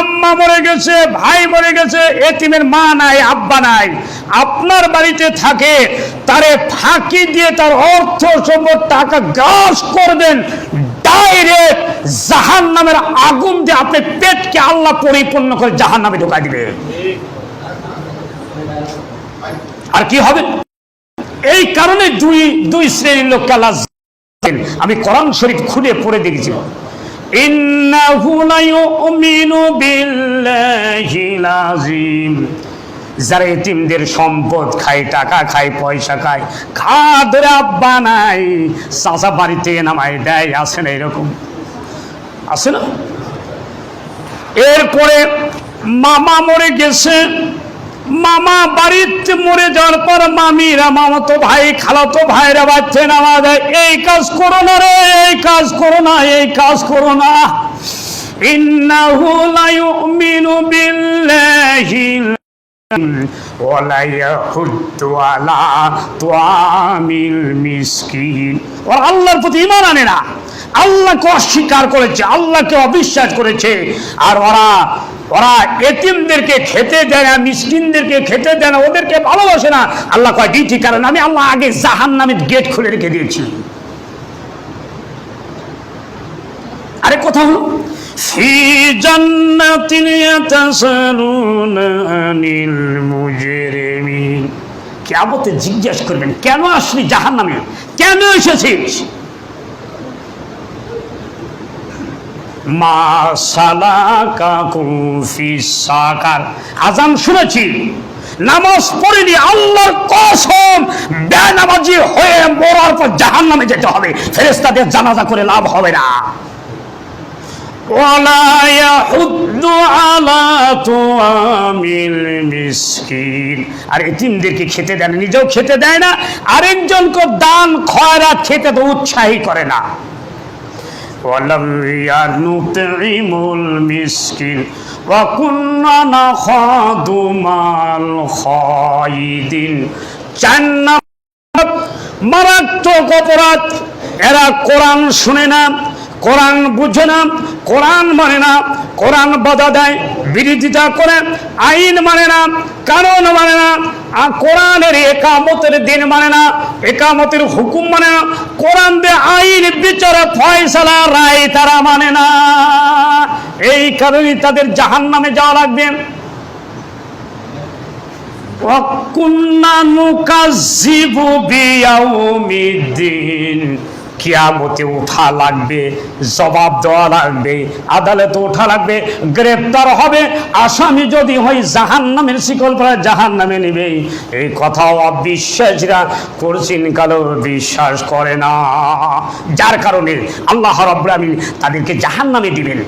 আম্মা মরে গেছে, ভাই মরে গেছে, এতিমের মা নাই, আব্বা নাই। আপনার বাড়িতে থাকে, তারে ফাঁকি দিয়ে তার অর্থ সম্পদ টাকা গ্রাস করবেন, ডাইরেক্ট জাহান নামের আগুন দিয়ে আপনি পেটকে আল্লাহ পরিপূর্ণ করে জাহান নামে ঢোকা দিবে আর কি হবে? এই কারণে দুই দুই শ্রেণির লোককে আল্লাহ আমি কোরআন শরীফ খুলে পড়ে দেখেছি। লা ইউমিনু বিল্লাহিল আযীম যারা এতিমদের সম্পদ খায়, টাকা খায়, পয়সা খায় খা ধরে আব্বা নাই, চাচা বাড়ি থেকে নামায়, দেয়, আসে না এরকম। আছে না? এরপরে মামা মরে গেছে মামা বাড়িতে মরে যাওয়ার পর মামিরা, মামাতো ভাই, খালাতো ভাইরা বাচ্চা নামা দেয় এই কাজ করো না রে, এই কাজ করো না, এই কাজ করো না। আলা তুআমিল মিসকিন। ওরা আল্লাহর প্রতি ঈমান আনে না। আল্লাহকে অস্বীকার করেছে আল্লাহকে অবিশ্বাস করেছে। আর ওরা ওরা এতিমদেরকে খেতে দেয় না মিসকিনদেরকে খেতে দেয় না ওদেরকে ভালোবাসে না। আল্লাহ কয় ডিউটি কারণ আমি আল্লাহ আগে জাহান নামের গেট খুলে রেখে দিয়েছি। আরে কথা হলো? জিজ্ঞেস করবেন কেন আসলি জাহান্নামে? কেন এসেছিস? মা সালাকাকুম ফি সাকার আজান শুনেছি নামাজ পড়িনি আল্লাহর কসম বেনামাজি হয়ে মরার পর জাহান্নামে যেতে হবে ফেরেশতাদের জানাজা করে লাভ হবে না ولا يحض على طعام المسكين আর এতিমদেরকে খেতে দেয় না নিজেও খেতে দেয় না আরেকজনকে দান খয়রাত খেতে তো উৎসাহী করে না ولم ينطعم المسكين وكنا نخاض مع الخائدين চার নম্বর মারাত্মক অপরাধ এরা কোরআন শুনে না কোরআন বুঝে না কোরআন মানে না কোরআন বাধা দেয় বিরোধিতা করে আইন মানে না কারণ মানে না আর কোরআনের একামতের দিন মানে না একামতের হুকুম মানে না কোরআন দিয়ে আইন বিচারে ফয়সালা রায় তারা মানে না এই কারণে তাদের জাহান নামে যাওয়া লাগবে وَكُنَّا نُكَذِّبُ بِيَوْمِ الدِّينِ কিয়ামতে উঠা লাগবে, জবাব দেওয়া লাগবে, আদালতে ওঠা লাগবে, গ্রেপ্তার হবে। আসামি যদি হয় জাহান নামের শিকল পরে জাহান নামে নেবে। এই কথাও অবিশ্বাসীরা করছেন কালো বিশ্বাস করে না। যার কারণে আল্লাহ রব্রামিন তাদেরকে জাহান নামে দিবেন।